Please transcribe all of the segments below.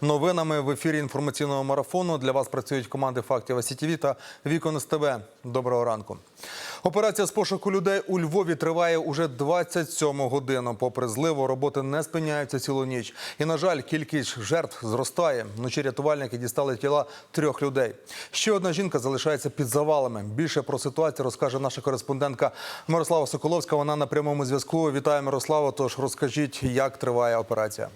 новинами в ефірі інформаційного марафону. Для вас працюють команди фактів СІТВ та Вікон СТБ. Доброго ранку. Операція з пошуку людей у Львові триває уже 27 годину. Попри зливу, роботи не спиняються цілу ніч. І, на жаль, кількість жертв зростає. Вночі рятувальники дістали тіла трьох людей. Ще одна жінка залишається під завалами. Більше про ситуацію розкаже наша кореспондентка Мирослава Соколовська. Вона на прямому зв'язку. Вітаю, Мирослава. Тож розкажіть, як триває операція.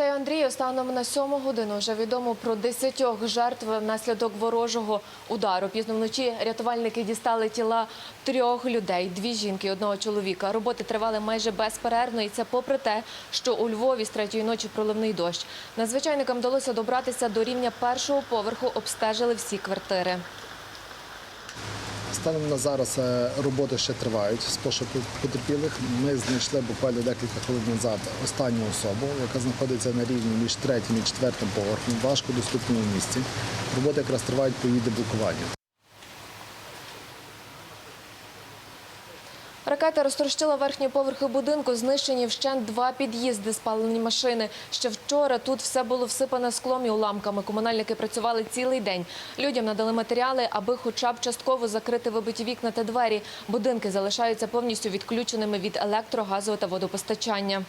Вітаю, Андрію. Станом на сьому годину вже відомо про десятьох жертв внаслідок ворожого удару. Пізно вночі рятувальники дістали тіла трьох людей: дві жінки, і одного чоловіка. Роботи тривали майже безперервно, і це попри те, що у Львові з третьої ночі проливний дощ. Надзвичайникам вдалося добратися до рівня першого поверху, обстежили всі квартири. Станом на зараз е, роботи ще тривають з пошуку потерпілих. Ми знайшли буквально декілька хвилин назад останню особу, яка знаходиться на рівні між третім і четвертим поверхом, важко доступному місці. Роботи якраз тривають по її деблокуванню. Ракета розтрощила верхні поверхи будинку, знищені вщент два під'їзди, спалені машини. Ще вчора тут все було всипане склом і уламками. Комунальники працювали цілий день. Людям надали матеріали, аби хоча б частково закрити вибиті вікна та двері. Будинки залишаються повністю відключеними від електро, газу та водопостачання.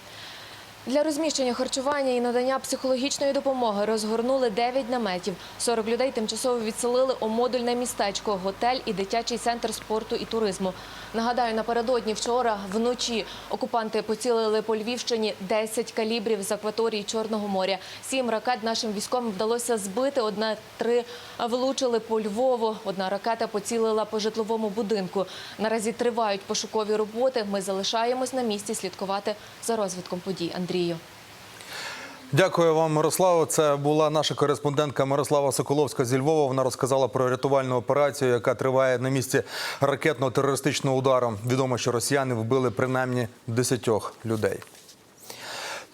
Для розміщення харчування і надання психологічної допомоги розгорнули 9 наметів. 40 людей тимчасово відселили у модульне містечко, готель і дитячий центр спорту і туризму. Нагадаю, напередодні вчора вночі окупанти поцілили по Львівщині 10 калібрів з акваторії Чорного моря. Сім ракет нашим військовим вдалося збити. Одна три влучили по Львову. Одна ракета поцілила по житловому будинку. Наразі тривають пошукові роботи. Ми залишаємось на місці слідкувати за розвитком подій. Андрію. Дякую вам, Мирославо. Це була наша кореспондентка Мирослава Соколовська зі Львова. Вона розказала про рятувальну операцію, яка триває на місці ракетно-терористичного удару. Відомо, що росіяни вбили принаймні 10 людей.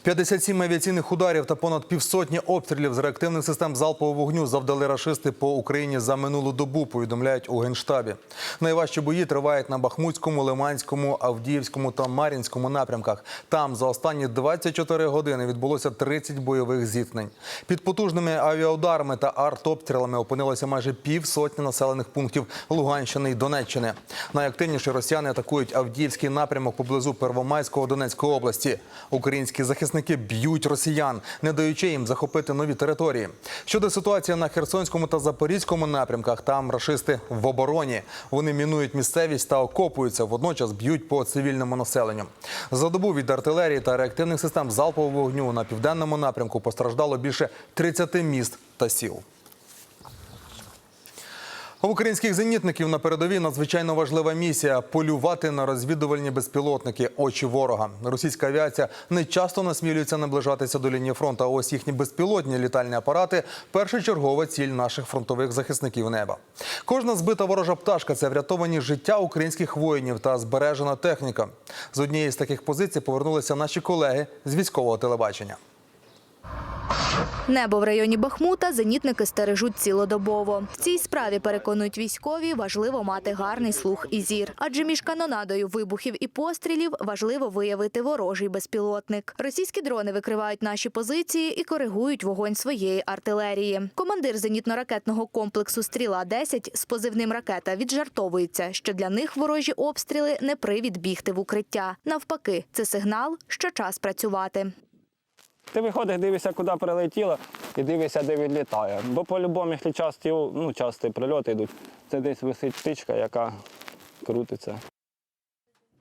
57 авіаційних ударів та понад півсотні обстрілів з реактивних систем залпового вогню завдали рашисти по Україні за минулу добу. Повідомляють у генштабі. Найважчі бої тривають на Бахмутському, Лиманському, Авдіївському та Мар'їнському напрямках. Там за останні 24 години відбулося 30 бойових зіткнень. Під потужними авіаударами та артобстрілами опинилося майже півсотні населених пунктів Луганщини і Донеччини. Найактивніше росіяни атакують Авдіївський напрямок поблизу Первомайського Донецької області. Українські захисники б'ють росіян, не даючи їм захопити нові території. Щодо ситуації на Херсонському та Запорізькому напрямках, там рашисти в обороні. Вони мінують місцевість та окопуються, водночас б'ють по цивільному населенню. За добу від артилерії та реактивних систем залпового вогню на південному напрямку постраждало більше 30 міст та сіл. У українських зенітників на передовій надзвичайно важлива місія полювати на розвідувальні безпілотники очі ворога. Російська авіація не часто насмілюється наближатися до лінії фронту. А ось їхні безпілотні літальні апарати першочергова ціль наших фронтових захисників неба. Кожна збита ворожа пташка це врятовані життя українських воїнів та збережена техніка. З однієї з таких позицій повернулися наші колеги з військового телебачення. Небо в районі Бахмута зенітники стережуть цілодобово. В цій справі переконують військові, важливо мати гарний слух і зір. Адже між канонадою вибухів і пострілів важливо виявити ворожий безпілотник. Російські дрони викривають наші позиції і коригують вогонь своєї артилерії. Командир зенітно-ракетного комплексу Стріла 10 з позивним ракета віджартовується, що для них ворожі обстріли не привід бігти в укриття. Навпаки, це сигнал, що час працювати. Ти виходиш, дивишся, куди прилетіло, і дивишся, де відлітає. Бо по-любому, якщо часті, ну, часті прильоти йдуть, це десь висить птичка, яка крутиться.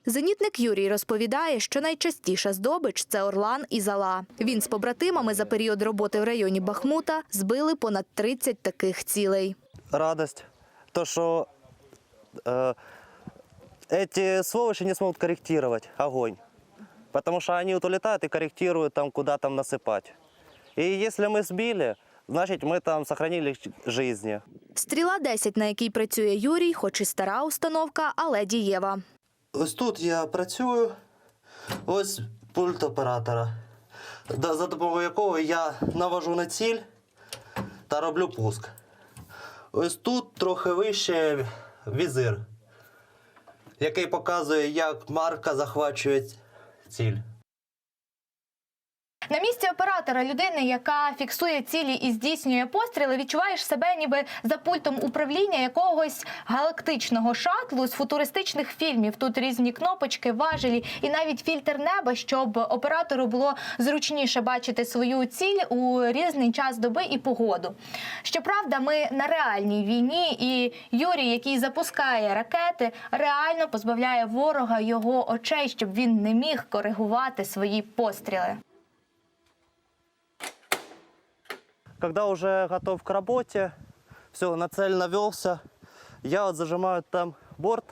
Зенітник Юрій розповідає, що найчастіша здобич це Орлан і Зала. Він з побратимами за період роботи в районі Бахмута збили понад 30 таких цілей. радость, то, что э, эти сволочи не смогут корректировать огонь, потому что они вот улетают и корректируют там, куда там насыпать. И если мы сбили, значит, мы там сохранили жизни. Стріла 10, на якій працює Юрій, хоч і стара установка, але дієва. Ось тут я працюю, ось пульт оператора, да- за допомогою якого я навожу на ціль та роблю пуск. Ось тут трохи вище візир, який показує, як марка захвачує ціль. На місці оператора людини, яка фіксує цілі і здійснює постріли, відчуваєш себе ніби за пультом управління якогось галактичного шатлу з футуристичних фільмів. Тут різні кнопочки, важелі і навіть фільтр неба, щоб оператору було зручніше бачити свою ціль у різний час доби і погоду. Щоправда, ми на реальній війні, і Юрій, який запускає ракети, реально позбавляє ворога його очей, щоб він не міг коригувати свої постріли. Когда уже готов к работе, все, на цель навелся, я вот зажимаю там борт,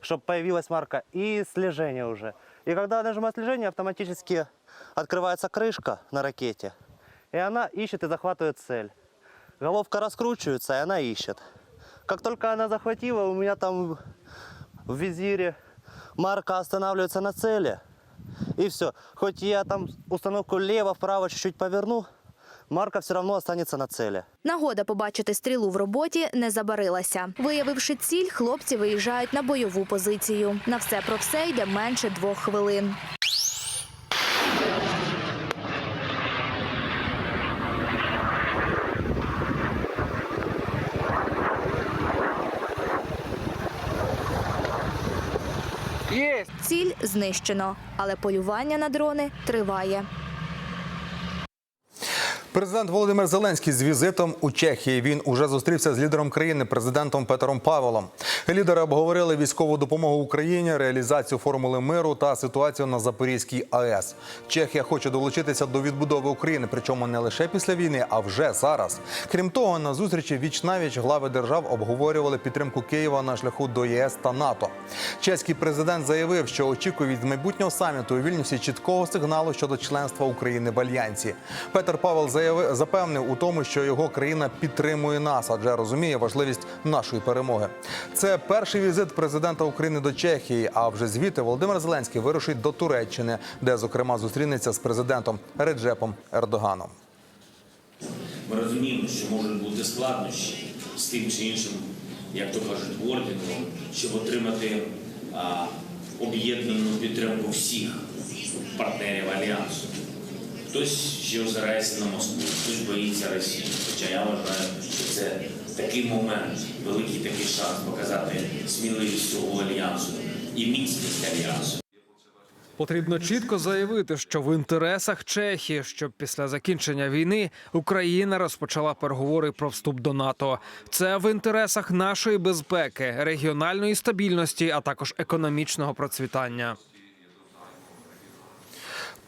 чтобы появилась марка, и слежение уже. И когда нажимаю слежение, автоматически открывается крышка на ракете, и она ищет и захватывает цель. Головка раскручивается, и она ищет. Как только она захватила, у меня там в визире марка останавливается на цели, и все. Хоть я там установку лево-вправо чуть-чуть поверну, марка все равно останется на цели. Нагода побачити стрілу в роботі не забарилася. Виявивши ціль, хлопці виїжджають на бойову позицію. На все про все йде менше двох хвилин. Ціль знищено, але полювання на дрони триває. Президент Володимир Зеленський з візитом у Чехії. Він уже зустрівся з лідером країни, президентом Петером Павелом. Лідери обговорили військову допомогу Україні, реалізацію формули миру та ситуацію на Запорізькій АЕС. Чехія хоче долучитися до відбудови України, причому не лише після війни, а вже зараз. Крім того, на зустрічі віч навіч глави держав обговорювали підтримку Києва на шляху до ЄС та НАТО. Чеський президент заявив, що очікує від майбутнього саміту у Вільнюсі чіткого сигналу щодо членства України в альянсі. Петер Павел заявив, запевнив у тому, що його країна підтримує нас, адже розуміє важливість нашої перемоги. Це перший візит президента України до Чехії. А вже звідти Володимир Зеленський вирушить до Туреччини, де зокрема зустрінеться з президентом Реджепом Ердоганом. Ми розуміємо, що можуть бути складнощі з тим чи іншим, як то кажуть, орденом, щоб отримати об'єднану підтримку всіх партнерів альянсу. Хтось ще озирається на Москву, хтось боїться Росії. Хоча я вважаю, що це такий момент, великий такий шанс показати сміливість всього альянсу і міцність альянсу. Потрібно чітко заявити, що в інтересах Чехії, щоб після закінчення війни Україна розпочала переговори про вступ до НАТО. Це в інтересах нашої безпеки, регіональної стабільності, а також економічного процвітання.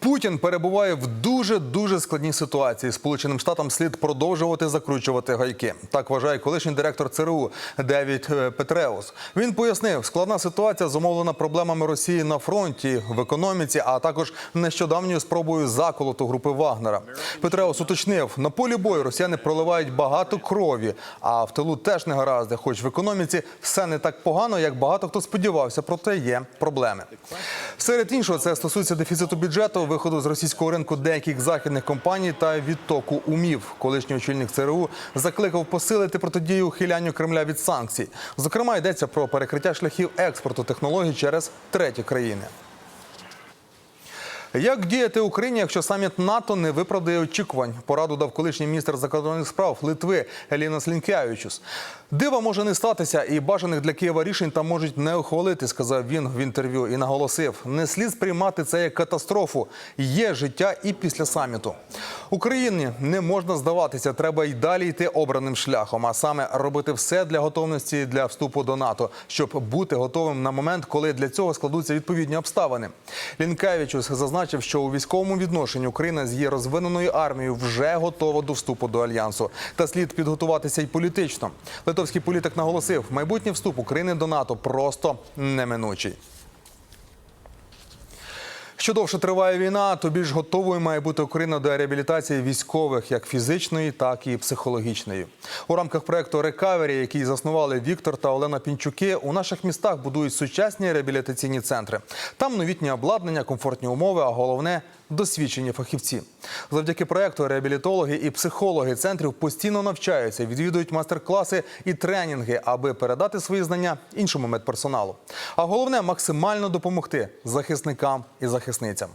Путін перебуває в дуже дуже складній ситуації. Сполученим Штатам слід продовжувати закручувати гайки. Так вважає колишній директор ЦРУ Девід е, Петреус. Він пояснив, складна ситуація зумовлена проблемами Росії на фронті, в економіці, а також нещодавньою спробою заколоту групи Вагнера. Петреус уточнив, на полі бою росіяни проливають багато крові, а в тилу теж не гаразди. Хоч в економіці все не так погано, як багато хто сподівався, проте є проблеми. Серед іншого, це стосується дефіциту бюджету, виходу з російського ринку деяких західних компаній та відтоку умів. Колишній очільник ЦРУ закликав посилити протидію ухилянню Кремля від санкцій. Зокрема, йдеться про перекриття шляхів експорту технологій через треті країни. Як діяти Україні, якщо саміт НАТО не виправдає очікувань? Пораду дав колишній міністр закордонних справ Литви Еліна Слінкявичус. Дива може не статися, і бажаних для Києва рішень там можуть не ухвалити, сказав він в інтерв'ю і наголосив: не слід сприймати це як катастрофу. Є життя і після саміту. Україні не можна здаватися, треба й далі йти обраним шляхом, а саме робити все для готовності для вступу до НАТО, щоб бути готовим на момент, коли для цього складуться відповідні обставини. Лінкевичус зазначив, що у військовому відношенні Україна з її розвиненою армією вже готова до вступу до альянсу. Та слід підготуватися й політично. Литовський політик наголосив, майбутній вступ України до НАТО просто неминучий. Що довше триває війна, то більш готовою має бути Україна до реабілітації військових, як фізичної, так і психологічної. У рамках проекту Рекавері, який заснували Віктор та Олена Пінчуки, у наших містах будують сучасні реабілітаційні центри. Там новітнє обладнання, комфортні умови, а головне досвідчені фахівці. Завдяки проекту реабілітологи і психологи центрів постійно навчаються, відвідують майстер-класи і тренінги, аби передати свої знання іншому медперсоналу. А головне максимально допомогти захисникам і захисницям.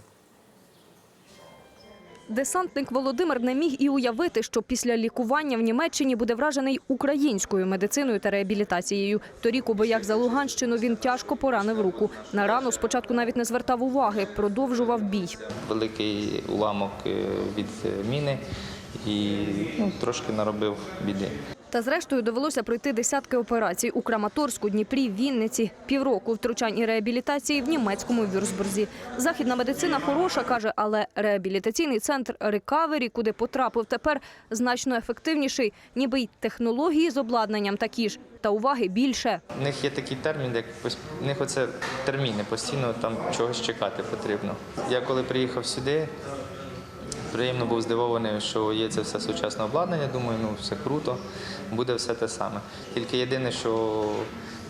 Десантник Володимир не міг і уявити, що після лікування в Німеччині буде вражений українською медициною та реабілітацією. Торік у боях за Луганщину він тяжко поранив руку. На рану спочатку навіть не звертав уваги, продовжував бій. великий уламок е, від міни і ну, трошки наробив біди. Та зрештою довелося пройти десятки операцій у Краматорську, Дніпрі, Вінниці, півроку втручань і реабілітації в німецькому Вюрсбурзі. Західна медицина хороша, каже, але реабілітаційний центр «Рекавері», куди потрапив тепер, значно ефективніший, ніби й технології з обладнанням такі ж, та уваги більше. У них є такий термін, як у них оце терміни, постійно там чогось чекати потрібно. Я коли приїхав сюди, приємно був здивований, що є це все сучасне обладнання. Думаю, ну все круто, буде все те саме. Тільки єдине, що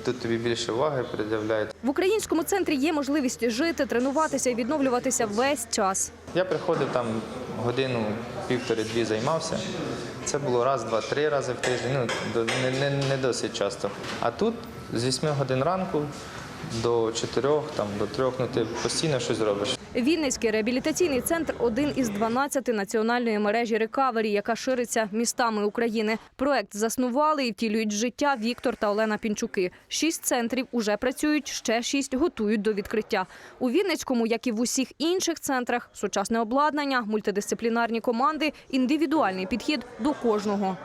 тут тобі більше уваги приділяють. В українському центрі є можливість жити, тренуватися і відновлюватися весь час. Я приходив там годину, півтори-дві займався. Це було раз, два, три рази в тиждень. Ну не, не, не досить часто. А тут з 8 годин ранку до 4, там до 3, ну ти постійно щось робиш. Вінницький реабілітаційний центр – один із 12 національної мережі «Рекавері», яка шириться містами України. Проект заснували і втілюють життя Віктор та Олена Пінчуки. Шість центрів уже працюють, ще шість готують до відкриття. У Вінницькому, як і в усіх інших центрах, сучасне обладнання, мультидисциплінарні команди, індивідуальний підхід до кожного.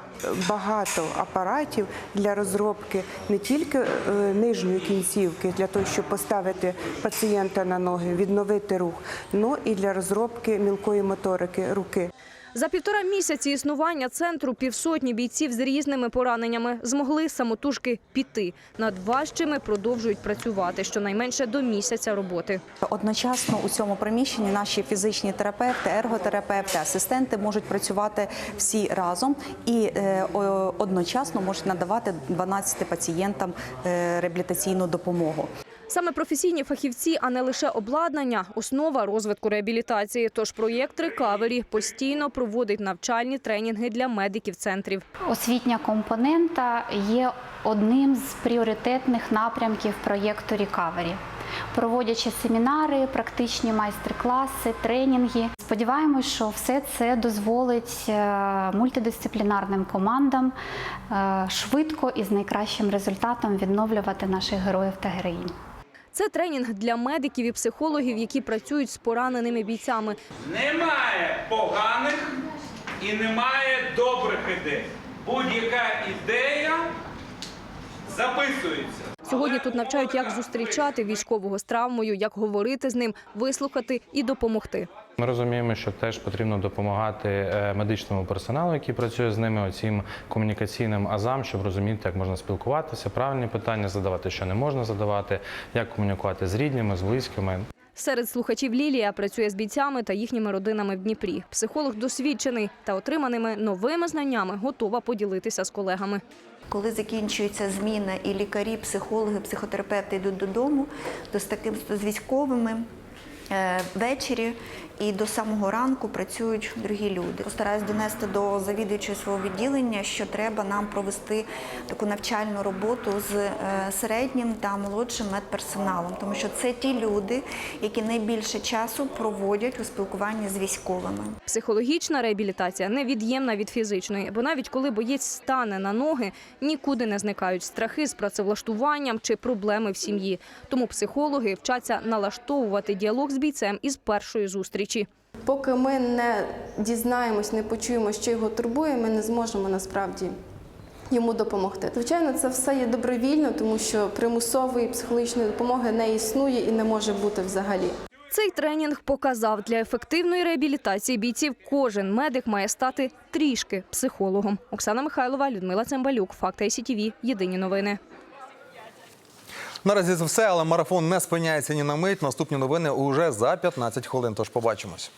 багато апаратів для розробки не тільки е, нижньої кінцівки, для того, щоб поставити пацієнта на ноги, відновити рух, але і для розробки мілкої моторики руки. За півтора місяці існування центру півсотні бійців з різними пораненнями змогли самотужки піти. Над важчими продовжують працювати щонайменше до місяця роботи. Одночасно у цьому приміщенні наші фізичні терапевти, ерготерапевти, асистенти можуть працювати всі разом і е, одночасно можуть надавати 12 пацієнтам е, реабілітаційну допомогу. Саме професійні фахівці, а не лише обладнання – основа розвитку реабілітації. Тож проєкт «Рекавері» постійно проводить навчальні тренінги для медиків центрів. Освітня компонента є одним з пріоритетних напрямків проєкту Рікавері. Проводячи семінари, практичні майстер-класи, тренінги. Сподіваємось, що все це дозволить е, мультидисциплінарним командам е, швидко і з найкращим результатом відновлювати наших героїв та героїнь. Це тренінг для медиків і психологів, які працюють з пораненими бійцями. Немає поганих і немає добрих ідей. Будь-яка ідея записується. Сьогодні тут навчають, як зустрічати військового з травмою, як говорити з ним, вислухати і допомогти. Ми розуміємо, що теж потрібно допомагати е, медичному персоналу, який працює з ними, оцім комунікаційним азам, щоб розуміти, як можна спілкуватися, правильні питання задавати, що не можна задавати, як комунікувати з рідними, з близькими. Серед слухачів Лілія працює з бійцями та їхніми родинами в Дніпрі. Психолог досвідчений та отриманими новими знаннями готова поділитися з колегами. Коли закінчується зміна і лікарі, психологи, психотерапевти йдуть додому, то з таким з військовими е, ввечері і до самого ранку працюють другі люди. Постараюсь донести до завідуючого свого відділення, що треба нам провести таку навчальну роботу з е, середнім та молодшим медперсоналом, тому що це ті люди, які найбільше часу проводять у спілкуванні з військовими. Психологічна реабілітація невід'ємна від фізичної, бо навіть коли боєць стане на ноги, нікуди не зникають страхи з працевлаштуванням чи проблеми в сім'ї. Тому психологи вчаться налаштовувати діалог з бійцем із першої зустрічі. Поки ми не дізнаємось, не почуємо, що його турбує, ми не зможемо насправді йому допомогти. Звичайно, це все є добровільно, тому що примусової психологічної допомоги не існує і не може бути взагалі. Цей тренінг показав, для ефективної реабілітації бійців кожен медик має стати трішки психологом. Оксана Михайлова, Людмила Цимбалюк, Факти ICTV. Єдині новини. Наразі це все, але марафон не спиняється ні на мить. Наступні новини уже за 15 хвилин. Тож побачимось.